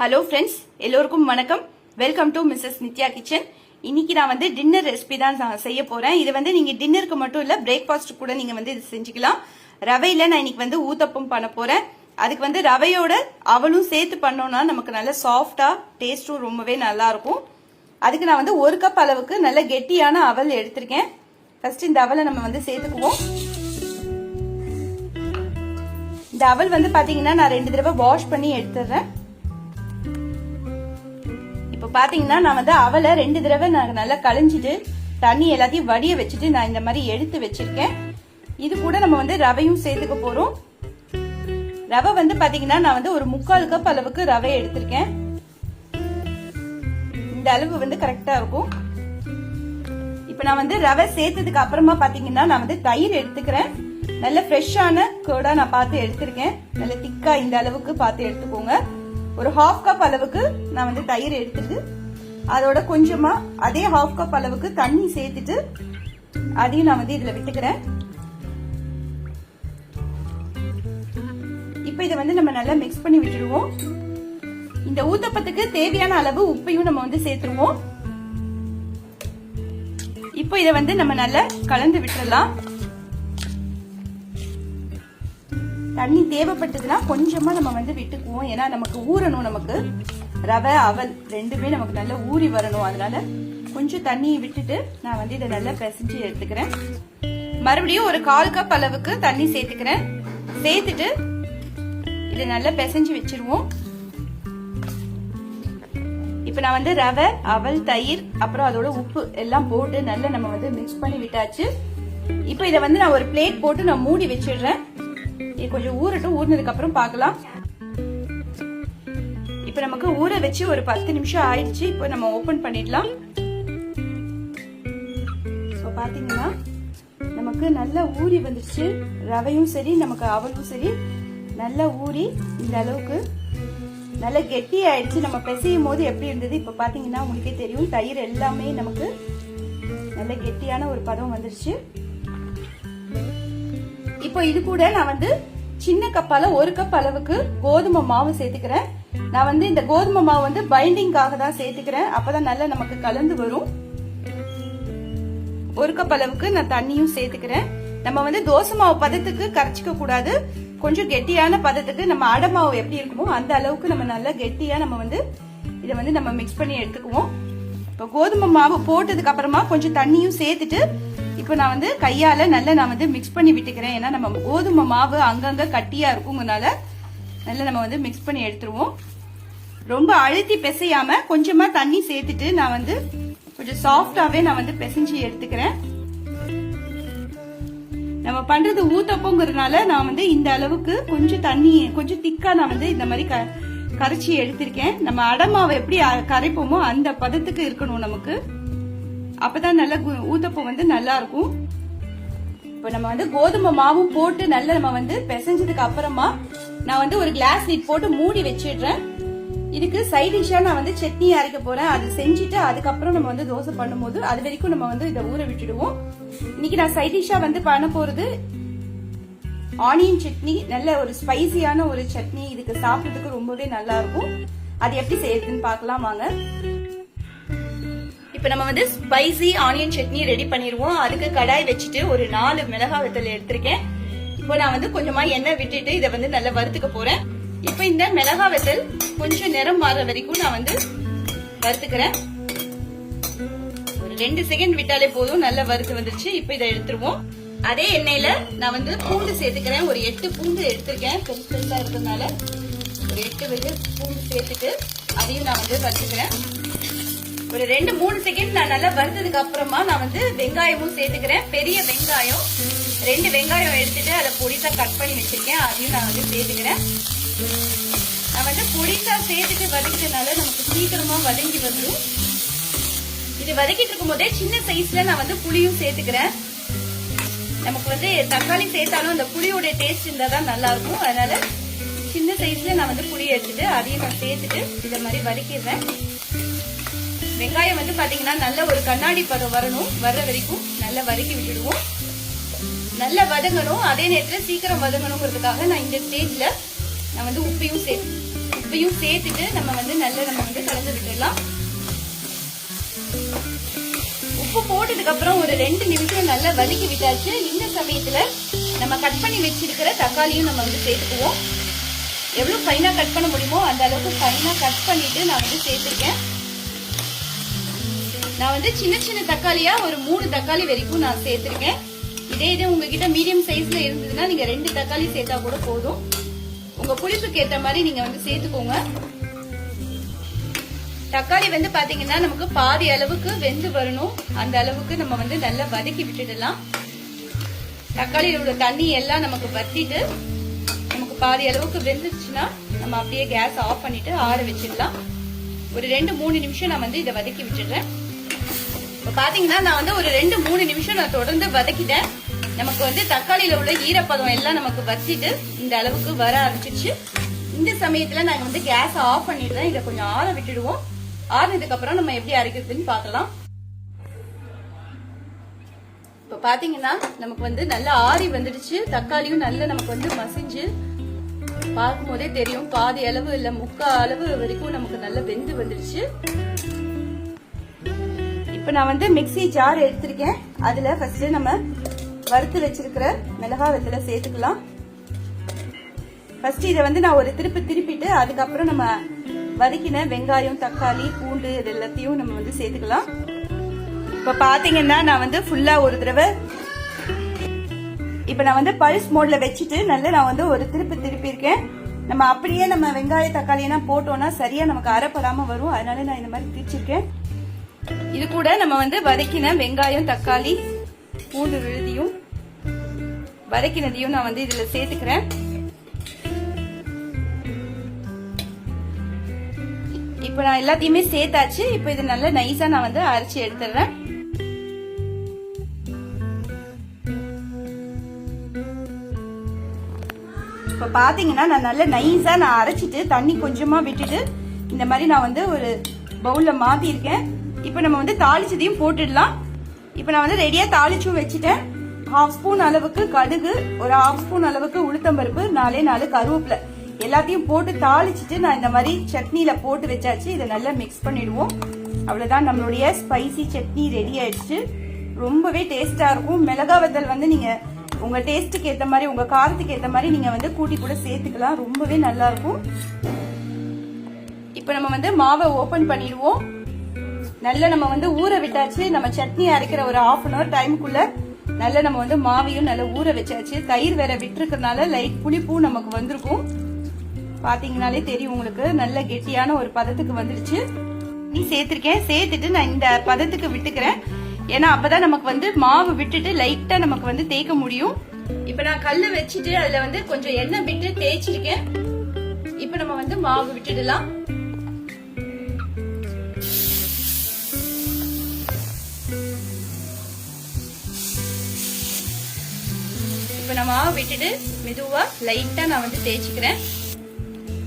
Hello friends எல்லோருக்கும் வணக்கம். Welcome to Mrs Nithya kitchen இன்னைக்கு நான் வந்து டின்னர் ரெசிபி தான் செய்ய போறேன். இது வந்து நீங்க டின்னருக்கு மட்டும் இல்ல பிரேக்ஃபாஸ்ட் கூட நீங்க வந்து இது செஞ்சுக்கலாம். ரவையில நான் இன்னைக்கு வந்து ஊத்தப்பம் பண்ண போறேன். அதுக்கு வந்து ரவையோட அவலும் சேர்த்து பண்ணோம்னா நமக்கு நல்ல சாஃப்டா டேஸ்டும் ரொம்பவே நல்லா இருக்கும். அதுக்கு நான் வந்து ஒரு கப் அளவுக்கு நல்ல கெட்டியான அவல் எடுத்திருக்கேன். ஃபர்ஸ்ட் இந்த அவலை நம்ம வந்து சேர்த்துக்குவோம். இந்த அவல் வந்து பாத்தீங்கன்னா நான் ரெண்டு தடவை வாஷ் பண்ணி எடுத்துடுறேன். இப்போ பார்த்தீங்கன்னா நான் வந்து அவலை ரெண்டு தடவை நான் நல்லா கழிஞ்சிட்டு தண்ணி எல்லாத்தையும் வடிய வச்சுட்டு நான் இந்த மாதிரி எடுத்து வச்சிருக்கேன். இது கூட நம்ம வந்து ரவையும் சேர்த்துக்க போகிறோம் ரவை வந்து பார்த்தீங்கன்னா நான் வந்து ஒரு முக்கால் கப் அளவுக்கு ரவை எடுத்திருக்கேன். இந்த அளவு வந்து கரெக்டாக இருக்கும். இப்போ நான் வந்து ரவை சேர்த்ததுக்கு அப்புறமா பார்த்தீங்கன்னா நான் வந்து தயிர் எடுத்துக்கிறேன். நல்ல ஃப்ரெஷ்ஷான கூட நான் பார்த்து எடுத்திருக்கேன். நல்ல திக்காக இந்த அளவுக்கு பார்த்து எடுத்துக்கோங்க. ஒரு ஹாஃப் கப் அளவுக்கு நான் வந்து தயிர் எடுத்துட்டு அதோட கொஞ்சமா அதே ஹாஃப் கப் அளவுக்கு தண்ணி சேர்த்துட்டு அதையும் நான் வந்து இதுல விட்டுக்கிறேன். இப்போ இதை வந்து நம்ம நல்லா மிக்ஸ் பண்ணி விட்டுருவோம் இந்த ஊத்தப்பத்துக்கு தேவையான அளவு உப்பையும் நம்ம வந்து சேர்த்துருவோம். இப்போ இதை வந்து நம்ம நல்லா கலந்து விட்டுடலாம் தண்ணி தேவைப்பட்டதுன்னா கொஞ்சமா நம்ம வந்து விட்டுக்குவோம். ஏன்னா நமக்கு ஊறணும் நமக்கு. ரவை அவல் ரெண்டுமே நமக்கு நல்லா ஊறி வரணும். அதனால கொஞ்சம் தண்ணியை விட்டுட்டு நான் வந்து இதை நல்லா பிசைஞ்சு எடுத்துக்கிறேன். மறுபடியும் ஒரு கால் கப் அளவுக்கு தண்ணி சேர்த்துக்கிறேன். சேர்த்துட்டு இதை நல்லா பிசைஞ்சு வச்சிருவோம். இப்போ நான் வந்து ரவை அவல் தயிர் அப்புறம் அதோட உப்பு எல்லாம் போட்டு நல்லா நம்ம வந்து மிக்ஸ் பண்ணி விட்டாச்சு. இப்போ இதை வந்து நான் ஒரு பிளேட் போட்டு நான் மூடி வச்சிடுறேன். கொஞ்சம் ஊறட்டும். ஊறினதுக்கு அப்புறம் பார்க்கலாம். இப்போ நமக்கு ஊற வச்சு ஒரு பத்து நிமிஷம் ஆயிடுச்சு. இப்போ நம்ம ஓப்பன் பண்ணிடலாம். ஸோ பார்த்தீங்கன்னா நமக்கு நல்லா ஊறி வந்துருச்சு. ரவையும் சரி நமக்கு அவலும் சரி. நல்லா ஊறி இந்த அளவுக்கு நல்லா கெட்டி ஆயிடுச்சு நம்ம பிசையும் போது எப்படி இருந்தது? இப்போ பார்த்தீங்கன்னா உங்களுக்கே தெரியும். தயிர் எல்லாமே நமக்கு நல்ல கெட்டியான ஒரு பதம் வந்துருச்சு. இப்போ இது கூட நான் வந்து சின்ன கப்பால ஒரு கப் அளவுக்கு கோதுமை மாவு சேர்த்துக்கிறேன். நான் வந்து இந்த கோதுமை மாவு வந்து பைண்டிங்காக தான் சேர்த்துக்கிறேன். அப்பதான் நல்லா நமக்கு கலந்து வரும். ஒரு கப் அளவுக்கு நான் தண்ணியும் சேர்த்துக்கிறேன். நம்ம வந்து தோசை மாவு பதத்துக்கு கரைச்சிக்க கூடாது. கொஞ்சம் கெட்டியான பதத்துக்கு நம்ம அடை மாவு எப்படி இருக்குமோ அந்த அளவுக்கு நம்ம நல்லா கெட்டியா நம்ம வந்து இதை வந்து நம்ம மிக்ஸ் பண்ணி எடுத்துக்குவோம். இப்போ கோதுமை மாவு போட்டதுக்கு அப்புறமா கொஞ்சம் தண்ணியும் சேர்த்துட்டு இப்போ நான் வந்து கையால நல்லா நான் வந்து மிக்ஸ் பண்ணி விட்டுக்கிறேன். ஏன்னா நம்ம கோதுமை மாவு அங்கங்க கட்டியா இருக்குங்கனால நல்லா நம்ம வந்து மிக்ஸ் பண்ணி எடுத்துருவோம். ரொம்ப அழுத்தி பிசையாம கொஞ்சமா தண்ணி சேர்த்துட்டு நான் வந்து கொஞ்சம் சாஃப்டாவே நான் வந்து பிசைஞ்சு எடுத்துக்கிறேன். நம்ம பண்றது ஊத்தப்போங்கிறதுனால நான் வந்து இந்த அளவுக்கு கொஞ்சம் தண்ணி கொஞ்சம் திக்கா நான் வந்து இந்த மாதிரி க கரைச்சி எடுத்திருக்கேன். நம்ம அடமாவை எப்படி கரைப்போமோ அந்த பதத்துக்கு இருக்கணும் நமக்கு. அப்பதான் நல்ல ஊத்தப்பம் வந்து நல்லா இருக்கும் இப்போ நம்ம வந்து கோதுமை மாவும் போட்டு நல்லா நம்ம வந்து பிசைஞ்சதுக்கு அப்புறமா நான் வந்து ஒரு கிளாஸ் லீட் போட்டு மூடி வச்சிடுறேன். இதுக்கு சைட் டிஷ்ஷா நான் வந்து சட்னி அரைக்க போறேன். அது செஞ்சுட்டு அதுக்கப்புறம் நம்ம வந்து தோசை பண்ணும்போது அது வரைக்கும் நம்ம வந்து இதை ஊற விட்டுடுவோம். இன்னைக்கு நான் சைட் டிஷ்ஷா வந்து பண்ண போறது ஆனியன் சட்னி நல்ல ஒரு ஸ்பைசியான ஒரு சட்னி. இதுக்கு சாப்பிட்றதுக்கு ரொம்பவே நல்லா இருக்கும் அது எப்படி செய்யறதுன்னு பார்க்கலாம் வாங்க. இப்போ நம்ம வந்து ஸ்பைசி ஆனியன் சட்னி ரெடி பண்ணிடுவோம் அதுக்கு கடாய் வச்சுட்டு ஒரு நாலு மிளகாய் வத்தல் எடுத்திருக்கேன். இப்போ நான் வந்து கொஞ்சமா எண்ணெய் விட்டுட்டு இதை வந்து நல்லா வறுத்துக்க போறேன். இப்போ இந்த மிளகாய் வெத்தல் கொஞ்சம் நிறம் மாற வரைக்கும் நான் வந்து வறுத்துக்கிறேன். ஒரு ரெண்டு செகண்ட் விட்டாலே போதும். நல்லா வறுத்து வந்துருச்சு. இப்போ இதை எடுத்துருவோம். அதே எண்ணெயில நான் வந்து பூண்டு சேர்த்துக்கிறேன். ஒரு எட்டு பூண்டு எடுத்திருக்கேன். பெருசு பெருசா இருக்கிறதுனால ஒரு எட்டு வெள்ளு பூண்டு சேர்த்துட்டு அதையும் நான் வந்து வறுத்துக்கிறேன். ஒரு ரெண்டு மூணு செகண்ட் நான் நல்லா வறுத்ததுக்கு அப்புறமா நான் வந்து வெங்காயமும் சேர்த்துக்கிறேன். பெரிய வெங்காயம் ரெண்டு வெங்காயம் எடுத்துட்டு அதை பொடிசா கட் பண்ணி வச்சிருக்கேன். அதையும் நான் வந்து சேர்த்துக்கிறேன். நான் வந்து பொடிசா சேர்த்துட்டு வதக்கிட்டனால நமக்கு சீக்கிரமா வதங்கி வந்துடும் இது வதக்கிட்டு இருக்கும் போதே சின்ன சைஸ்ல நான் வந்து புளியும் சேர்த்துக்கிறேன். நமக்கு வந்து தக்காளி சேர்த்தாலும் அந்த புளியோட டேஸ்ட் இருந்தா தான் நல்லா இருக்கும் அதனால சின்ன சைஸ்ல நான் வந்து புளி எடுத்துட்டு அதையும் நான் சேர்த்துட்டு இதை மாதிரி வதக்கிடுறேன். வெங்காயம் வந்து பாத்தீங்கன்னா நல்ல ஒரு கண்ணாடி பதம் வரணும். வர்ற வரைக்கும் நல்லா வதக்கி விட்டுடுவோம். நல்லா வதங்கணும். அதே நேரத்துல சீக்கிரம் வதங்கணுங்கிறதுக்காக நான் இந்த ஸ்டேஜ்ல நான் வந்து உப்பையும் சேர்த்து உப்பையும் சேர்த்துட்டு நம்ம வந்து நல்லா நம்ம வந்து கலந்து விட்டுடலாம். உப்பு போட்டதுக்கு அப்புறம் ஒரு ரெண்டு நிமிஷம் நல்லா வதக்கி விட்டாச்சு. இந்த சமயத்துல நம்ம கட் பண்ணி வச்சிருக்கிற தக்காளியும் நம்ம வந்து சேர்த்துக்குவோம். எவ்வளவு ஃபைனா கட் பண்ண முடியுமோ அந்த அளவுக்கு ஃபைனா கட் பண்ணிட்டு நான் வந்து சேர்த்துருக்கேன். நான் வந்து சின்ன சின்ன தக்காளியா ஒரு மூணு தக்காளி வரைக்கும் நான் சேர்த்துருக்கேன். இதே இது உங்ககிட்ட மீடியம் சைஸ்ல இருந்ததுன்னா நீங்க ரெண்டு தக்காளி சேர்த்தா கூட போதும். உங்க புளிப்புக்கு ஏற்ற மாதிரி நீங்க வந்து சேர்த்துக்கோங்க. தக்காளி வந்து பாத்தீங்கன்னா நமக்கு பாதி அளவுக்கு வெந்து வரணும். அந்த அளவுக்கு நம்ம வந்து நல்லா வதக்கி விட்டுடலாம். தக்காளியோட தண்ணி எல்லாம் நமக்கு வத்திட்டு நமக்கு பாதி அளவுக்கு வெந்துச்சுன்னா நம்ம அப்படியே கேஸ் ஆஃப் பண்ணிட்டு ஆற வச்சிடலாம். ஒரு ரெண்டு மூணு நிமிஷம் நான் வந்து இதை வதக்கி விட்டுடுறேன். இப்போ பாத்தீங்கன்னா நான் வந்து ஒரு ரெண்டு மூணு நிமிஷம் நான் தொடர்ந்து வதக்கிட்டேன். நமக்கு வந்து தக்காளியில உள்ள ஈரப்பதம் எல்லாம் நமக்கு வத்திட்டு இந்த அளவுக்கு வர ஆரம்பிச்சிருச்சு. இந்த சமயத்துல நாங்க வந்து கேஸ் ஆஃப் பண்ணிடுறேன் இதை கொஞ்சம் ஆற விட்டுடுவோம். ஆறினதுக்கப்புறம் நம்ம எப்படி அரைக்கிறதுன்னு பார்க்கலாம். இப்ப பாத்தீங்கன்னா நமக்கு வந்து நல்லா ஆறி வந்துடுச்சு. தக்காளியும் நல்லா நமக்கு வந்து மசிஞ்சு பார்க்கும் போதே தெரியும். பாதி அளவு இல்ல முக்கால் அளவு வரைக்கும் நமக்கு நல்லா வெந்து வந்துடுச்சு. இப்போ நான் வந்து மிக்ஸி ஜார் எடுத்திருக்கேன். அதில் ஃபஸ்ட்டு நம்ம வறுத்து வச்சிருக்கிற மிளகா வெத்தலை சேர்த்துக்கலாம். ஃபஸ்ட்டு இதை வந்து நான் ஒரு திருப்பி திருப்பிட்டு அதுக்கப்புறம் நம்ம வதக்கின வெங்காயம் தக்காளி பூண்டு இது எல்லாத்தையும் நம்ம வந்து சேர்த்துக்கலாம். இப்போ பார்த்தீங்கன்னா நான் வந்து ஃபுல்லாக ஒரு தடவை இப்போ நான் வந்து பல்ஸ் மோடில் வச்சுட்டு நல்லா நான் வந்து ஒரு திருப்பி திருப்பியிருக்கேன். நம்ம அப்படியே நம்ம வெங்காய தக்காளி எல்லாம் போட்டோம்னா சரியா நமக்கு அரைப்படாம வரும். அதனால நான் இந்த மாதிரி திரிச்சிருக்கேன் இது கூட நம்ம வந்து வதக்கின வெங்காயம் தக்காளி பூண்டு விழுதியும் வதக்கினதையும் நான் வந்து இதுல சேர்த்துக்கிறேன். இப்போ நான் எல்லாத்தையுமே சேர்த்தாச்சு. இப்போ இது நல்லா நைஸா நான் வந்து அரைச்சி எடுத்துடுறேன். இப்போ பாத்தீங்கன்னா நான் நல்லா நைஸா நான் அரைச்சிட்டு தண்ணி கொஞ்சமா விட்டுட்டு இந்த மாதிரி நான் வந்து ஒரு பவுல்ல மாத்திருக்கேன் இப்போ நம்ம வந்து தாளிச்சதையும் போட்டுடலாம். இப்போ நான் வந்து ரெடியாக தாளிச்சும் வச்சுட்டேன். ஹாஃப் ஸ்பூன் அளவுக்கு கடுகு ஒரு ஹாஃப் ஸ்பூன் அளவுக்கு உளுத்தம்பருப்பு நாலே நாலு கருவேப்பிலை. எல்லாத்தையும் போட்டு தாளிச்சிட்டு நான் இந்த மாதிரி சட்னியில் போட்டு வச்சாச்சு. இதை நல்லா மிக்ஸ் பண்ணிடுவோம். அவ்வளோதான் நம்மளுடைய ஸ்பைசி சட்னி ரெடி ஆயிடுச்சு. ரொம்பவே டேஸ்ட்டாக இருக்கும். மிளகா வத்தல் வந்து நீங்கள் உங்கள் டேஸ்ட்டுக்கு ஏற்ற மாதிரி உங்கள் காரத்துக்கு ஏற்ற மாதிரி நீங்கள் வந்து கூட்டி கூட சேர்த்துக்கலாம். ரொம்பவே நல்லாயிருக்கும் இப்போ நம்ம வந்து மாவை ஓப்பன் பண்ணிடுவோம். நல்லா நம்ம வந்து ஊற விட்டாச்சு. நம்ம சட்னி அரைக்கிற ஒரு ஹாஃப் அன் அவர் டைமுக்குள்ள நல்லா நம்ம வந்து மாவையும் நல்லா ஊற வச்சாச்சு. தயிர் வேற விட்டுருக்கறனால லைட் புளிப்பும் நமக்கு வந்திருக்கும். பாத்தீங்கனாலே தெரியும் உங்களுக்கு. நல்ல கெட்டியான ஒரு பதத்துக்கு வந்துடுச்சு நீ சேர்த்திருக்கேன் சேர்த்துட்டு நான் இந்த பதத்துக்கு விட்டுக்கிறேன். ஏன்னா அப்பதான் நமக்கு வந்து மாவு விட்டுட்டு லைட்டா நமக்கு வந்து தேய்க்க முடியும். இப்ப நான் கல்லு வச்சுட்டு அதுல வந்து கொஞ்சம் எண்ணெய் விட்டு தேய்ச்சிருக்கேன். இப்ப நம்ம வந்து மாவு விட்டுடலாம். மாவு விட்டுட்டு மெதுவா லைட்டா நான் வந்து தேய்ச்சிக்கிறேன்.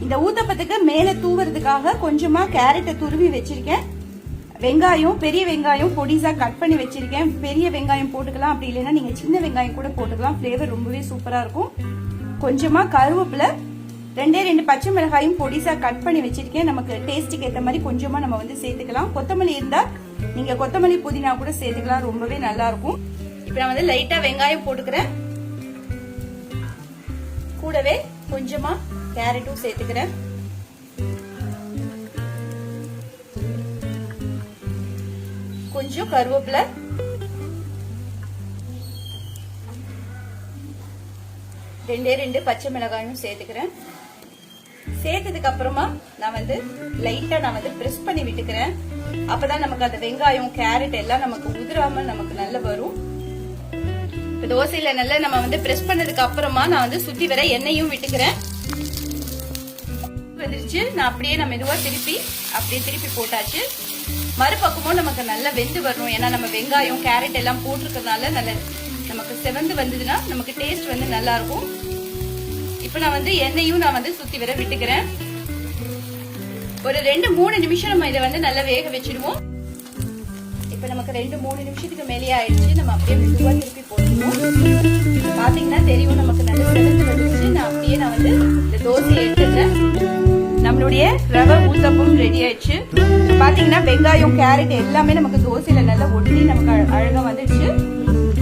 இந்த ஊத்தப்பத்துக்கு மேல தூவுறதுக்காக கொஞ்சமா கேரட்டை துருவி வச்சிருக்கேன். வெங்காயம் பெரிய வெங்காயம் பொடிசா கட் பண்ணி வச்சிருக்கேன். பெரிய வெங்காயம் போட்டுக்கலாம் அப்படி இல்லைன்னா நீங்க சின்ன வெங்காயம் கூட போட்டுக்கலாம். ஃபிளேவர் ரொம்பவே சூப்பரா இருக்கும். கொஞ்சமா கருவேப்பிலை ரெண்டே ரெண்டு பச்சை மிளகாயும் பொடிசா கட் பண்ணி வச்சிருக்கேன். நமக்கு டேஸ்ட்டுக்கு ஏற்ற மாதிரி கொஞ்சமா நம்ம வந்து சேர்த்துக்கலாம். கொத்தமல்லி இருந்தா நீங்க கொத்தமல்லி புதினா கூட சேர்த்துக்கலாம். ரொம்பவே நல்லா இருக்கும். இப்ப நான் வந்து லைட்டா வெங்காயம் போட்டுக்கிறேன். கூடவே கொஞ்சமா கேரட்டும் சேர்த்துக்கிறேன். கொஞ்சம் கருவேப்பிலை. ரெண்டே ரெண்டு பச்சை மிளகாயும் சேர்த்துக்கிறேன். சேர்த்ததுக்கு அப்புறமா நான் வந்து லைட்டா நான் வந்து பிரஸ் பண்ணி விட்டுக்கிறேன். அப்பதான் நமக்கு அந்த வெங்காயம் கேரட் எல்லாம் நமக்கு உதிராமல் நமக்கு நல்ல வரும். தோசையில நல்லா நம்ம வந்து பிரஸ் பண்ணதுக்கு அப்புறமா நான் வந்து சுத்தி வர எண்ணெயும் விட்டுக்கிறேன். வந்துருச்சு. நான் அப்படியே நான் மெதுவா திருப்பி அப்படியே திருப்பி போட்டாச்சு. மறுபக்கமும் நமக்கு நல்லா வெந்து வரணும். ஏன்னா நம்ம வெங்காயம் கேரட் எல்லாம் போட்டிருக்கிறதுனால நல்ல நமக்கு செவந்து வந்ததுன்னா நமக்கு டேஸ்ட் வந்து நல்லா இருக்கும் இப்ப நான் வந்து எண்ணெயும் நான் வந்து சுத்தி வர விட்டுக்கிறேன். ஒரு ரெண்டு மூணு நிமிஷம் நம்ம இதை வந்து நல்லா வேக வச்சிடுவோம். இப்ப நமக்கு ரெண்டு மூணு நிமிஷத்துக்கு மேலேயே ஆயிடுச்சு. நம்ம அப்படியே மெதுவா திருப்பி போட்டுருவோம். பாத்தீங்கன்னா தெரியும் நமக்கு நல்ல சிறந்து வந்துச்சு நான் அப்படியே நான் வந்து இந்த தோசையை எடுத்துட்டேன் நம்மளுடைய ரவை ஊத்தப்பம் ரெடி ஆயிடுச்சு. இப்ப பாத்தீங்கன்னா வெங்காயம் கேரட் எல்லாமே நமக்கு தோசையில நல்லா ஒட்டி நமக்கு அழ- அழகா வந்துடுச்சு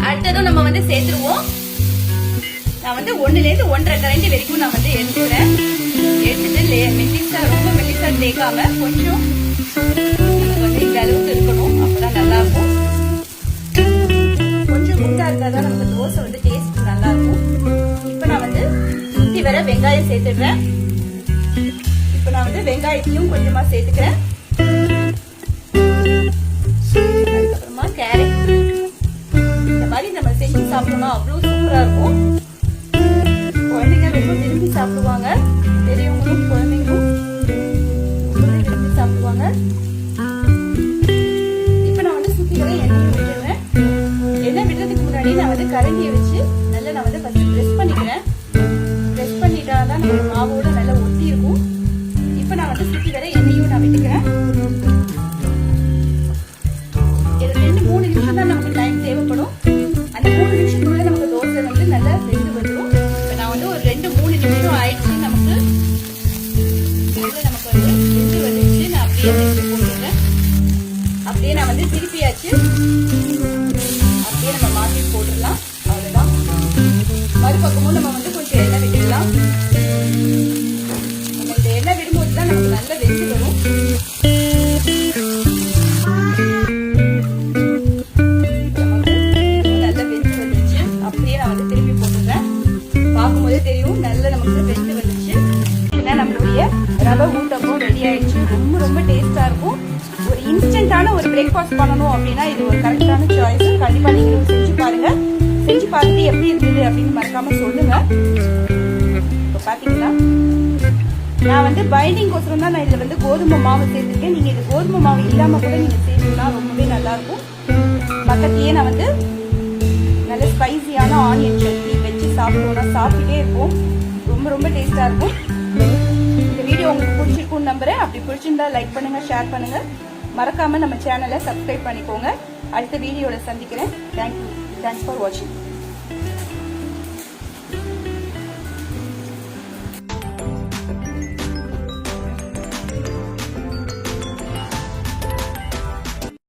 அடுத்ததும் நம்ம வந்து சேர்த்துருவோம். நான் வந்து ஒண்ணுல இருந்து ஒன்றரை கரண்டி வரைக்கும் நான் வந்து எடுத்துக்கிறேன். எடுத்துட்டு மெல்லிசா ரொம்ப மெல்லிசா தேய்க்காம கொஞ்சம் வெங்காயம் சேர்த்துடுறேன். இப்போ நான் வந்து வெங்காயத்தையும் கொஞ்சமாக சேர்த்துக்கிறேன். அதுக்கப்புறமா கேரட். இந்த மாதிரி நம்ம செஞ்சு சாப்பிட்டோம்னா அவ்வளோ சூப்பராக இருக்கும். குழந்தைங்க ரொம்ப விரும்பி சாப்பிடுவாங்க. பெரியவங்களும் குழந்தைங்களும் விரும்பி சாப்பிடுவாங்க. இப்போ நான் வந்து சுற்றி எண்ணெய் விட்டுருவேன் எண்ணெய் விடுறதுக்கு முன்னாடி நான் வந்து கரண்டியை வச்சு மாவோட நல்லா ஒட்டி இருக்கும் இப்போ நான் வந்து சுத்தி வர எண்ணெயும் நான் விட்டுக்கிறேன். இது ரெண்டு மூணு நிமிஷம் தான் நமக்கு டைம் தேவைப்படும். அந்த மூணு நிமிஷத்துக்குள்ள நமக்கு தோசை வந்து நல்லா வெந்து வந்துடும் இப்போ நான் வந்து ஒரு ரெண்டு மூணு நிமிஷம் ஆயிடுச்சு நமக்கு. நமக்கு வந்து வெந்து வந்துடுச்சு நான் அப்படியே திருப்பி அப்படியே நான் வந்து திருப்பியாச்சு. அப்படியே நம்ம மாற்றி போட்டுடலாம். அவ்வளோதான் மறுபக்கமும் நம்ம வந்து இருக்கும். ஒரு இன்ஸ்டன்டான ஒரு பிரேக்ஃபாஸ்ட் பண்ணணும் அப்படின்னா இது ஒரு கரெக்டான சாய்ஸ் கண்டிப்பாக நீங்களும் செஞ்சு பாருங்க. செஞ்சு பார்த்துட்டு எப்படி இருந்தது அப்படின்னு மறக்காம சொல்லுங்க. இப்போ பார்த்தீங்கன்னா நான் வந்து பைண்டிங் கோசரம் தான் நான் இதில் வந்து கோதுமை மாவு சேர்த்துருக்கேன். நீங்கள் இது கோதுமை மாவு இல்லாமல் கூட நீங்கள் சேர்த்துனா ரொம்பவே நல்லாயிருக்கும். இருக்கும் நான் வந்து நல்ல ஸ்பைசியான ஆனியன் சட்னி வச்சு சாப்பிட்டோம்னா சாப்பிட்டுட்டே இருப்போம். ரொம்ப ரொம்ப டேஸ்ட்டாக இருக்கும். வீடியோ உங்களுக்கு பிடிச்சிருக்கும் நம்புறேன். அப்படி பிடிச்சிருந்தா லைக் பண்ணுங்க ஷேர் பண்ணுங்க. மறக்காம நம்ம சேனலை சப்ஸ்கிரைப் பண்ணிக்கோங்க. அடுத்த வீடியோல சந்திக்கிறேன். தேங்க்யூ தேங்க்ஸ் ஃபார் வாட்சிங்